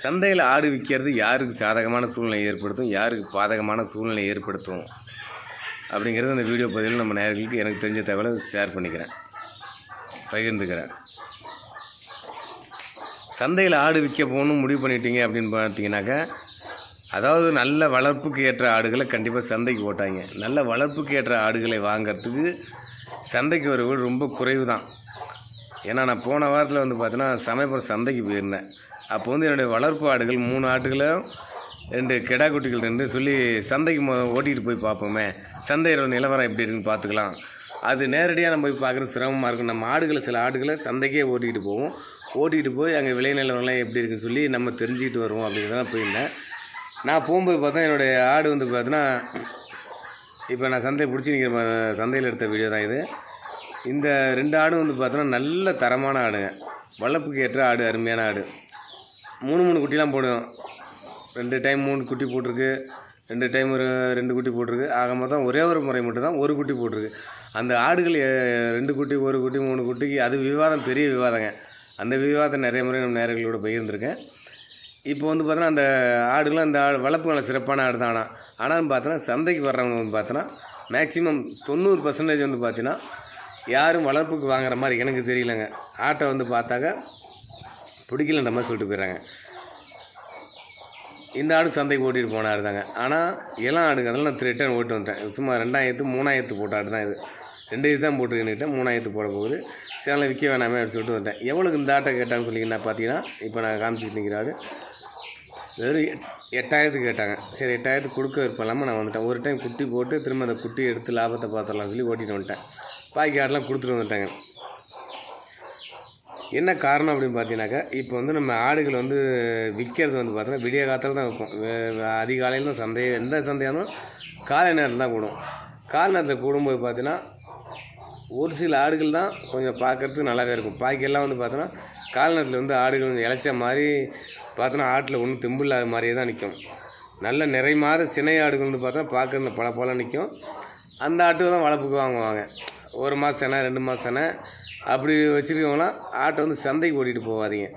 சந்தையில் ஆடு விற்கிறது யாருக்கு சாதகமான சூழ்நிலை ஏற்படுத்தும் யாருக்கு பாதகமான சூழ்நிலை ஏற்படுத்தும் அப்படிங்கிறது அந்த வீடியோ பதிவில் நம்ம நேர்களுக்கு எனக்கு தெரிஞ்ச தகவலை ஷேர் பண்ணிக்கிறேன். பகிர்ந்துக்கிறேன். சந்தையில் ஆடு விற்க போகணும் முடிவு பண்ணிட்டீங்க அப்படின்னு பார்த்தீங்கன்னாக்கா அதாவது நல்ல வளர்ப்புக்கு ஏற்ற ஆடுகளை கண்டிப்பாக சந்தைக்கு போட்டாங்க. நல்ல வளர்ப்புக்கு ஏற்ற ஆடுகளை வாங்கிறதுக்கு சந்தைக்கு வருவது ரொம்ப குறைவு தான் ஏன்னா நான் போன வாரத்தில் வந்து பார்த்தீங்கன்னா சமயபுரம் சந்தைக்கு போயிருந்தேன். அப்போ வந்து என்னுடைய வளர்ப்பு ஆடுகள் மூணு ஆட்டுகளும் ரெண்டு கெடா குட்டிகள் ரெண்டு சொல்லி சந்தைக்கு ஓட்டிகிட்டு போய் பார்ப்போமே. சந்தையோட நிலவரம் எப்படி இருக்குன்னு பார்த்துக்கலாம். அது நேரடியாக நம்ம போய் பார்க்குறது சிரமமாக இருக்கும். நம்ம ஆடுகளை சில ஆடுகளை சந்தைக்கே ஓட்டிகிட்டு போவோம். ஓட்டிகிட்டு போய் அங்கே விலை நிலவரம்லாம் எப்படி இருக்குன்னு சொல்லி நம்ம தெரிஞ்சுக்கிட்டு வருவோம் அப்படிங்கிறதான் போயிருந்தேன். நான் போகும்போது பார்த்தா என்னுடைய ஆடு வந்து பார்த்தீங்கன்னா இப்போ நான் சந்தை பிடிச்சி நிற்கிற சந்தையில் எடுத்த வீடியோ தான் இது. இந்த ரெண்டு ஆடும் வந்து பார்த்தோன்னா நல்ல தரமான ஆடுங்க. வளர்ப்புக்கு ஏற்ற ஆடு அருமையான ஆடு. மூணு மூணு குட்டிலாம் போடும் ரெண்டு டைம் மூணு குட்டி போட்டிருக்கு. ரெண்டு டைம் ஒரு ரெண்டு குட்டி போட்டிருக்கு. ஆக மொத்தம் ஒரே ஒரு முறை மட்டும் தான் ஒரு குட்டி போட்டிருக்கு. அந்த ஆடுகள் ரெண்டு குட்டி ஒரு குட்டி மூணு குட்டிக்கு அது விவாதம் பெரிய விவாதங்க. அந்த விவாதம் நிறைய முறை நம்ம நேர்களோட பகிர்ந்திருக்கேன். இப்போ வந்து பார்த்தோன்னா அந்த ஆடுகளும் அந்த ஆடு வளர்ப்பு நல்ல சிறப்பான ஆடு தான் ஆனால் பார்த்தோன்னா சந்தைக்கு வர்றவங்க வந்து பார்த்தோன்னா மேக்ஸிமம் தொண்ணூறு பர்சன்டேஜ் வந்து பார்த்தீங்கன்னா யாரும் வளர்ப்புக்கு வாங்குற மாதிரி எனக்கு தெரியலங்க. ஆட்டை வந்து பார்த்தாக்க பிடிக்கலன்ற மாதிரி சொல்லிட்டு போயிடுறாங்க. இந்த ஆடு சந்தைக்கு ஓட்டிகிட்டு போன ஆடு தாங்க. ஆனால் எல்லாம் ஆடுங்க அதெல்லாம் நான் ரிட்டர்ன் ஓட்டு வந்துட்டேன். சும்மா ரெண்டாயிரத்து மூணாயிரத்து போட்ட ஆடு தான் இது. ரெண்டு இது தான் போட்டுக்கிட்டேன் மூணாயிரத்து போட போகுது. சேலம் விற்க வேணாமே அப்படின்னு சொல்லிட்டு வந்தேன் எவ்வளோக்கு இந்த ஆட்டை கேட்டான்னு சொல்லிங்கன்னா பார்த்தீங்கன்னா இப்போ நான் காமிச்சிட்டு நிற்கிற ஆடு வெறும் எட்- எட்டாயிரத்துக்கு கேட்டாங்க. சரி எட்டாயிரத்துக்கு கொடுக்க விருப்பம் நான் வந்துட்டேன். ஒரு டைம் குட்டி போட்டு திரும்ப அந்த குட்டி எடுத்து லாபத்தை பார்த்துடலாம் சொல்லி ஓட்டிட்டு வந்துட்டேன். பாக்கி ஆடெலாம் கொடுத்துட்டு வந்துட்டாங்க. என்ன காரணம் அப்படின்னு பார்த்தீங்கன்னாக்கா இப்போ வந்து நம்ம ஆடுகள் வந்து விற்கிறது வந்து பார்த்தோன்னா விடிய காலத்தில் தான் விற்போம் அதிகாலையில் தான் சந்தை எந்த சந்தையாக இருந்தாலும் காலை நேரத்தில் தான் கூடும் காலை நேரத்தில் கூடும்போது பார்த்தீங்கன்னா ஒரு சில ஆடுகள் தான் கொஞ்சம் பார்க்கறதுக்கு நல்லாவே இருக்கும். பாக்கி எல்லாம் வந்து பார்த்தோன்னா காலை நேரத்தில் வந்து ஆடுகள் கொஞ்சம் இழைச்ச மாதிரி பார்த்தோன்னா ஆட்டில் ஒன்றும் தெம்பு இல்லாத மாதிரியே தான் நிற்கும் நல்ல நிறை மாத சினை ஆடுகள் வந்து பார்த்தோன்னா பார்க்குறது பல பல நிற்கும் அந்த ஆட்டு தான் வளர்ப்புக்கு வாங்குவாங்க. ஒரு மாதம் செனை ரெண்டு மாதம் செனை அப்படி வச்சுருக்கவங்களாம் ஆட்டை வந்து சந்தைக்கு ஓட்டிகிட்டு போகாதீங்க.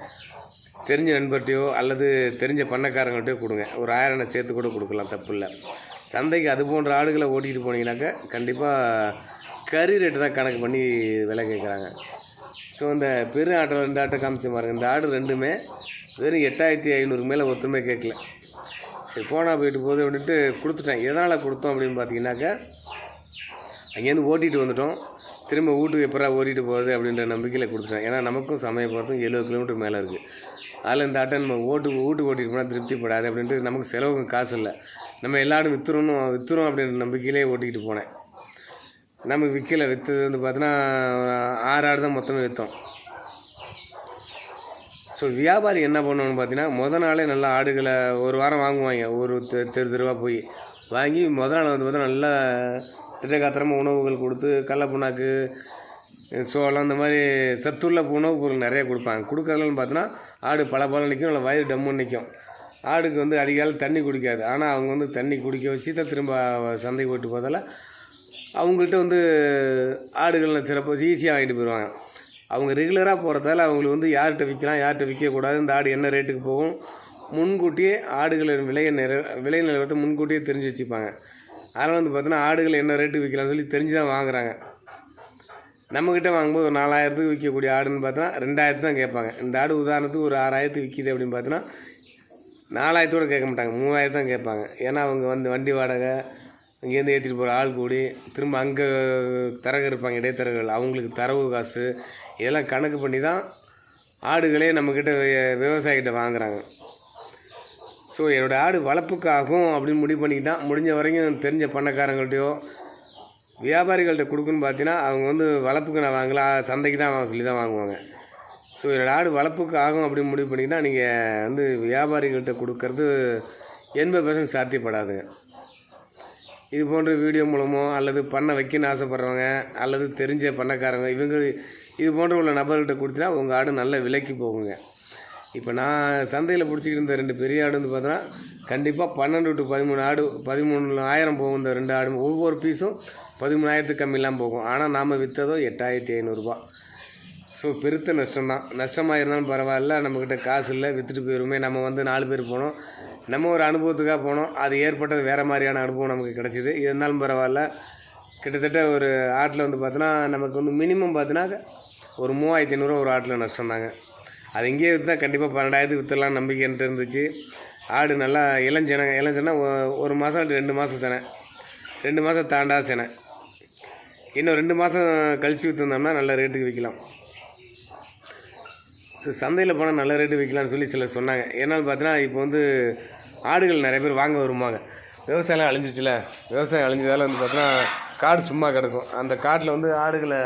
தெரிஞ்ச நண்பர்கிட்டையோ அல்லது தெரிஞ்ச பண்ணக்காரங்கள்ட்டையோ கொடுங்க. ஒரு ஆயிரம் சேர்த்து கூட கொடுக்கலாம் தப்பு இல்லை. சந்தைக்கு அது போன்ற ஆடுகளை ஓட்டிகிட்டு போனீங்கன்னாக்கா கண்டிப்பாக கறி ரேட்டு தான் கணக்கு பண்ணி விலை கேட்குறாங்க ஸோ இந்த பெரு ஆட்டை ரெண்டு ஆட்டை காமிச்ச பாருங்க. இந்த ஆடு ரெண்டுமே வெறும் எட்டாயிரத்தி ஐநூறுக்கு மேலே ஒத்துமே கேட்கல. சரி போனால் போயிட்டு போகுது அப்படின்ட்டு கொடுத்துட்டேன். எதனால் கொடுத்தோம் அப்படின்னு பார்த்தீங்கன்னாக்கா அங்கேருந்து ஓட்டிகிட்டு வந்துட்டோம். திரும்ப வீட்டுக்கு எப்பரா ஓட்டிகிட்டு போகுது அப்படின்ற நம்பிக்கையில் கொடுத்துட்டேன். ஏன்னா நமக்கும் சமயம் போகிறதும் எழுபது கிலோமீட்டர் மேலே இருக்குது அதில் இந்த ஆட்டை நம்ம ஓட்டு வீட்டுக்கு ஓட்டிட்டு போனால் திருப்திப்படாது அப்படின்ட்டு நமக்கு செலவுக்கு காசு இல்லை. நம்ம எல்லாரும் விற்றுறணும் விற்றுறோம் அப்படின்ற நம்பிக்கையிலே ஓட்டிக்கிட்டு போனேன். நம்ம விற்கல விற்றது வந்து பார்த்தோன்னா ஆறு ஆடு தான் மொத்தமே விற்றோம் ஸோ வியாபாரி என்ன பண்ணணும்னு பார்த்தீங்கன்னா முத நாளே நல்லா ஆடுகளை ஒரு வாரம் வாங்குவாங்க. ஒரு தெ- தெரு தெருவாக போய். வாங்கி முத நாள் வந்து பார்த்தா நல்லா திட்டகாத்திரமாக உணவுகள் கொடுத்து கடல புண்ணாக்கு சோளம் இந்த மாதிரி சத்துள்ள உணவுப் பொருள் நிறைய கொடுப்பாங்க. கொடுக்கறதுலன்னு பார்த்தோன்னா ஆடு பல பழம் நிற்கும் இல்லை வயிறு டம்முன்னு நிற்கும். ஆடுக்கு வந்து அதிகாலம் தண்ணி குடிக்காது. ஆனால் அவங்க வந்து தண்ணி குடிக்க வச்சு தான் திரும்ப சந்தைக்கு போட்டு போதால் அவங்கள்ட்ட வந்து ஆடுகள் சிறப்பு ஈஸியாக வாங்கிட்டு போயிடுவாங்க அவங்க ரெகுலராக போகிறதால அவங்களுக்கு வந்து யார்கிட்ட விற்கலாம் யார்கிட்ட விற்கக்கூடாது இந்த ஆடு என்ன ரேட்டுக்கு போகும் முன்கூட்டியே ஆடுகளின் விலையை நிற விலை நிலவரத்தை முன்கூட்டியே தெரிஞ்சு வச்சுப்பாங்க. அதனால் வந்து பார்த்தோன்னா ஆடுகள் என்ன ரேட்டுக்கு விற்கலாம்னு சொல்லி தெரிஞ்சு தான் வாங்குறாங்க. நம்மக்கிட்ட வாங்கும்போது ஒரு நாலாயிரத்துக்கு விற்கக்கூடிய ஆடுன்னு பார்த்தோன்னா ரெண்டாயிரத்து தான் கேட்பாங்க. இந்த ஆடு உதாரணத்துக்கு ஒரு ஆறாயிரத்துக்கு விற்கிது அப்படின்னு பார்த்தோன்னா நாலாயிரத்தோட கேட்க மாட்டாங்க. மூவாயிரம் தான் கேட்பாங்க. ஏன்னா அவங்க வந்து வண்டி வாடகை இங்கேருந்து ஏற்றிட்டு போகிற ஆள் கூடி திரும்ப அங்கே தரகு இருப்பாங்க இடைத்தரகர்கள் அவங்களுக்கு தரவு காசு இதெல்லாம் கணக்கு பண்ணி தான் ஆடுகளே நம்மக்கிட்ட விவசாயிகிட்ட வாங்குறாங்க. ஸோ என்னோடய ஆடு வளர்ப்புக்காகும் அப்படின்னு முடிவு பண்ணிக்கிட்டான் முடிஞ்ச வரைக்கும் தெரிஞ்ச பண்ணக்காரங்கள்ட்டையோ வியாபாரிகள்கிட்ட கொடுக்குன்னு பார்த்தீங்கன்னா அவங்க வந்து வளர்ப்புக்கு நான் வாங்கலாம் சந்தைக்கு தான் வாங்க சொல்லி தான் வாங்குவாங்க. ஸோ என்னோடய ஆடு வளர்ப்புக்கு ஆகும் அப்படின்னு முடிவு பண்ணிக்கிட்டால் நீங்கள் வந்து வியாபாரிகள்கிட்ட கொடுக்கறது எண்பது பர்சன்ட் சாத்தியப்படாதுங்க. இது போன்ற வீடியோ மூலமோ அல்லது பண்ண வைக்கணும்னு ஆசைப்பட்றவங்க அல்லது தெரிஞ்ச பண்ணக்காரங்க இவங்க இது போன்ற உள்ள நபர்கிட்ட கொடுத்தீங்கன்னா உங்கள் ஆடு நல்ல விலைக்கு போகுங்க. இப்போ நான் சந்தையில் பிடிச்சிக்கிட்டு இருந்த ரெண்டு பெரிய ஆடு வந்து பார்த்தோன்னா கண்டிப்பாக பன்னெண்டு டு பதிமூணு ஆடு பதிமூணு ஆயிரம் போகும் இந்த ரெண்டு ஆடு ஒவ்வொரு பீஸும் பதிமூணாயிரத்துக்கு கம்மியெலாம் போகும். ஆனால் நாம் விற்றதோ எட்டாயிரத்தி ஐநூறுரூபா ஸோ பெருத்த நஷ்டம் தான் நஷ்டமாக இருந்தாலும் பரவாயில்ல நம்மக்கிட்ட காசு இல்லை விற்றுட்டு போயிருமே. நம்ம வந்து நாலு பேர் போனோம். நம்ம ஒரு அனுபவத்துக்காக போனோம். அது ஏற்பட்டது வேறு மாதிரியான அனுபவம் நமக்கு கிடச்சிது. இருந்தாலும் பரவாயில்ல கிட்டத்தட்ட ஒரு ஆட்டில் வந்து பார்த்தோன்னா நமக்கு வந்து மினிமம் பார்த்தீங்கன்னா ஒரு மூவாயிரத்தி ஐநூறுரூவா ஒரு ஆட்டில் நஷ்டம் தாங்க அது இங்கேயே விற்றா கண்டிப்பாக பன்னெண்டாயிரத்துக்கு விற்றுலாம் நம்பிக்கைன்ட்டு இருந்துச்சு. ஆடு நல்லா இளஞ்சனை இளஞ்சனா ஒரு மாதம் ரெண்டு மாதம் செனை. ரெண்டு மாதம் தாண்டா செனை. இன்னும் ரெண்டு மாதம் கழித்து விற்றுருந்தோம்னா நல்ல ரேட்டுக்கு விற்கலாம் ஸோ சந்தையில் போனால் நல்ல ரேட்டு விற்கலாம்னு சொல்லி சிலர் சொன்னாங்க. ஏன்னால் பார்த்தீங்கன்னா இப்போ வந்து ஆடுகள் நிறைய பேர் வாங்க வருவாங்க. விவசாயம் அழிஞ்சிச்சுல விவசாயம் அழிஞ்சதால வந்து பார்த்தீங்கன்னா காடு சும்மா கிடக்கும். அந்த காட்டில் வந்து ஆடுகளை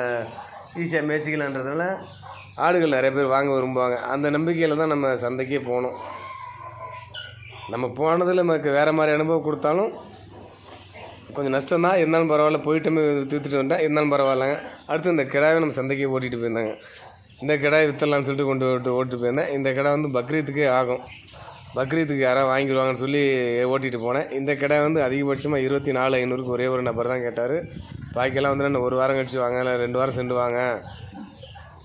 ஈஸியாக மேய்ச்சிக்கலான்றதுனால ஆடுகள் நிறைய பேர் வாங்க விரும்புவாங்க. அந்த நம்பிக்கையில் தான் நம்ம சந்தைக்கே போனோம் நம்ம போனதில் நமக்கு வேறு மாதிரி அனுபவம் கொடுத்தாலும் கொஞ்சம் நஷ்டம் தான். இருந்தாலும் பரவாயில்ல போயிட்டுமே விற்றுட்டு வந்தேன் இருந்தாலும் பரவாயில்லங்க. அடுத்து இந்த கிடாவை நம்ம சந்தைக்கு ஓட்டிகிட்டு போயிருந்தாங்க. இந்த கிடாய் விற்றலாம்னு சொல்லிட்டு கொண்டு ஓட்டு ஓட்டிட்டு போயிருந்தேன். இந்த கிடா வந்து பக்ரீத்துக்கே ஆகும். பக்ரீத்துக்கு யாராவது வாங்கிடுவாங்கன்னு சொல்லி ஓட்டிகிட்டு போனேன். இந்த கடை வந்து அதிகபட்சமாக இருபத்தி நாலு ஐநூறுக்கு ஒரே ஒரு நபர் தான் கேட்டார். பாக்கெல்லாம் வந்து நான் ஒரு வாரம் கழிச்சு வாங்க இல்லை ரெண்டு வாரம் சென்று வாங்க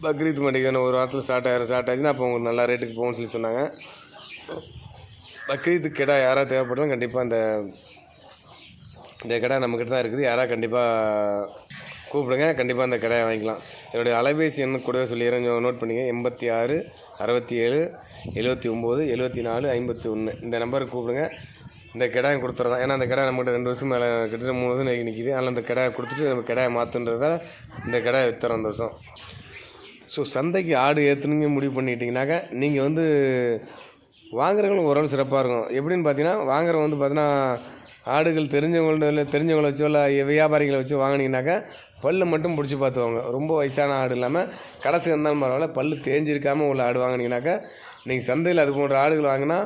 பக்ரீத் பண்டிகை இன்னும் ஒரு வாரத்தில் ஸ்டார்ட் ஆகிற ஸ்டார்ட் ஆச்சுன்னா அப்போ உங்களுக்கு நல்ல ரேட்டுக்கு போகும்னு சொல்லி சொன்னாங்க. பக்ரீத்துக்கு கிடா யாராவது தேவைப்பட்டாலும் கண்டிப்பாக அந்த இந்த கடை நம்மக்கிட்ட தான் இருக்குது. யாராக கண்டிப்பாக கூப்பிடுங்க. கண்டிப்பாக அந்த கடையை வாங்கிக்கலாம். என்னுடைய அலைபேசி எண்ணு கூடவே சொல்லிடுறேன். நோட் பண்ணிங்க. எண்பத்தி ஆறு அறுபத்தி ஏழு எழுபத்தி ஒம்பது எழுபத்தி நாலு ஐம்பத்தி ஒன்று. இந்த நம்பருக்கு கூப்பிடுங்க. இந்த கிடாயை கொடுத்துறதான் ஏன்னா அந்த கடை நம்மகிட்ட ரெண்டு வருஷம் மேலே கிட்டத்தட்ட மூணு வருஷம் நிற்கிது அதனால் அந்த கடையை கொடுத்துட்டு நம்ம கடையை மாற்றுன்றதால இந்த கடையை விற்றுறோம் அந்த வருஷம். ஸோ சந்தைக்கு ஆடு ஏற்றணுங்க முடிவு பண்ணிட்டீங்கனாக்கா நீங்கள் வந்து வாங்குறவங்களும் ஓரளவு சிறப்பாக இருக்கும். எப்படின்னு பார்த்தீங்கன்னா வாங்குறவங்க வந்து பார்த்தீங்கன்னா ஆடுகள் தெரிஞ்சவங்கள்ட்ட இல்லை தெரிஞ்சவங்களை வச்சோ இல்லை வியாபாரிகளை வச்சு வாங்கினீங்கனாக்கா பல்லு மட்டும் பிடிச்சி பார்த்துவாங்க. ரொம்ப வயசான ஆடு இல்லாமல் கடைசி இருந்தாலும் பரவாயில்ல பல் தேஞ்சிருக்காமல் உள்ள ஆடு வாங்கினீங்கனாக்கா நீங்கள் சந்தையில் அது போன்ற ஆடுகள் வாங்கினா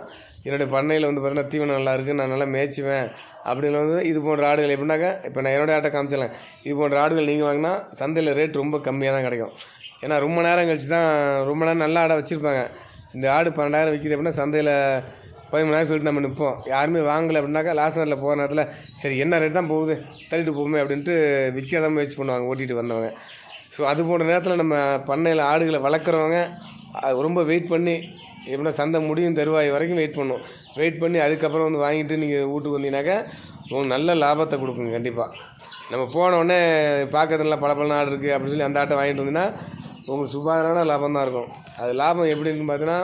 என்னுடைய பண்ணையில் வந்து பார்த்தீங்கன்னா தீவனம் நல்லா இருக்குது நான் நல்லா மேய்ச்சுவேன் அப்படின்னு வந்து இது போன்ற ஆடுகள் எப்படின்னாக்கா இப்போ நான் என்னோடய ஆட்டை காமிச்சிடலாம் இது போன்ற ஆடுகள் நீங்கள் வாங்கினா சந்தையில் ரேட் ரொம்ப கம்மியாக தான் கிடைக்கும். ஏன்னா ரொம்ப நேரம் கழிச்சு தான் ரொம்ப நேரம் நல்ல ஆடை வச்சுருப்பாங்க. இந்த ஆடு பன்னெண்டாயிரம் விற்கிது அப்படின்னா சந்தையில் பதிமூணாயிரம் சொல்லிட்டு நம்ம நிற்போம் யாருமே வாங்கலை அப்படின்னாக்கா லாஸ்ட் நேரத்தில் போகிற நேரத்தில் சரி என்ன ரேட் தான் போகுது? தள்ளிட்டு போகுமே அப்படின்ட்டு விற்காத முயற்சி பண்ணுவாங்க ஓட்டிகிட்டு வந்தவங்க. ஸோ அது போன்ற நேரத்தில் நம்ம பண்ணையில் ஆடுகளை வளர்க்குறவங்க ரொம்ப வெயிட் பண்ணி எப்படின்னா சந்தை முடியும் தருவாய் வரைக்கும் வெயிட் பண்ணும். வெயிட் பண்ணி அதுக்கப்புறம் வந்து வாங்கிட்டு நீங்கள் வீட்டுக்கு வந்தீங்கன்னாக்கா உங்களுக்கு நல்ல லாபத்தை கொடுக்குங்க கண்டிப்பாக நம்ம போன உடனே பார்க்கறதுல பல பல ஆடு இருக்குது அப்படின்னு சொல்லி அந்த ஆட்டை வாங்கிட்டு வந்தீங்கன்னா உங்களுக்கு சுபாரான லாபம் தான் இருக்கும். அது லாபம் எப்படின்னு பார்த்தீங்கன்னா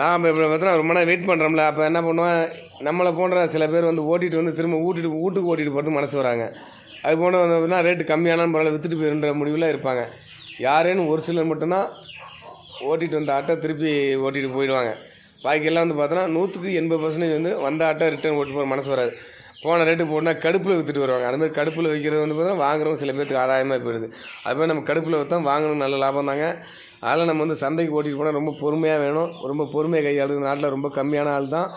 லாபம் எப்படி பார்த்தீங்கன்னா ரொம்ப நேரம் வெயிட் பண்ணுறோம்ல அப்போ என்ன பண்ணுவேன் நம்மளை போன்ற சில பேர் வந்து ஓட்டிகிட்டு வந்து திரும்ப ஊட்டிட்டு வீட்டுக்கு ஓட்டிகிட்டு போகிறது மனசு வராங்க. அது போன வந்து அப்படின்னா ரேட்டு கம்மியானாலும் பரவாயில்ல விற்றுட்டு போயிருன்ற முடிவில் இருப்பாங்க. யாரேன்னு ஒரு சிலர் மட்டும்தான் ஓட்டிகிட்டு வந்த ஆட்டை திருப்பி ஓட்டிகிட்டு போயிடுவாங்க. பாக்கியெல்லாம் வந்து பார்த்தோன்னா நூற்றுக்கு எண்பது பர்சன்டேஜ் வந்து வந்த ஆட்டை ரிட்டர்ன் ஓட்டு போகிற மனசு வராது. போன ரேட்டு போட்டால் கடுப்பில் விற்றுட்டு வருவாங்க. அதுமாதிரி கடுப்பில் விற்கிறது வந்து பார்த்தீங்கன்னா வாங்குறவங்க சில பேருக்கு ஆதாயமாக போயிடுது. அதுமாதிரி நம்ம கடுப்பில் விற்றா வாங்கணும் நல்ல லாபம் தாங்க. அதில் நம்ம வந்து சந்தைக்கு ஓட்டிகிட்டு போனால் ரொம்ப பொறுமையாக வேணும். ரொம்ப பொறுமையாக கையாளுது நாட்டில் ரொம்ப கம்மியான ஆள் தான்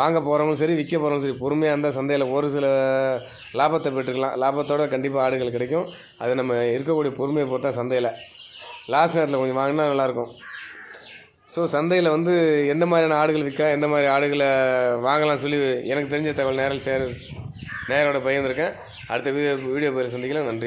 வாங்க போகிறவங்களும் சரி விற்க போகிறவங்களும் சரி பொறுமையாக இருந்தால் சந்தையில் ஒரு சில லாபத்தை பெற்றுக்கலாம். லாபத்தோட கண்டிப்பாக ஆடுகள் கிடைக்கும். அது நம்ம இருக்கக்கூடிய பொறுமையை பொறுத்தா சந்தையில். லாஸ்ட் நேரத்தில் கொஞ்சம் வாங்கினா நல்லாயிருக்கும் ஸோ சந்தையில் வந்து எந்த மாதிரியான ஆடுகள் விற்கலாம் எந்த மாதிரி ஆடுகளை வாங்கலாம் சொல்லி எனக்கு தெரிஞ்ச தகவல் நேரில் சேர நேரோட பகிர்ந்துருக்கேன். அடுத்த வீடியோ வீடியோ பேர் சந்திக்கலாம். நன்றி.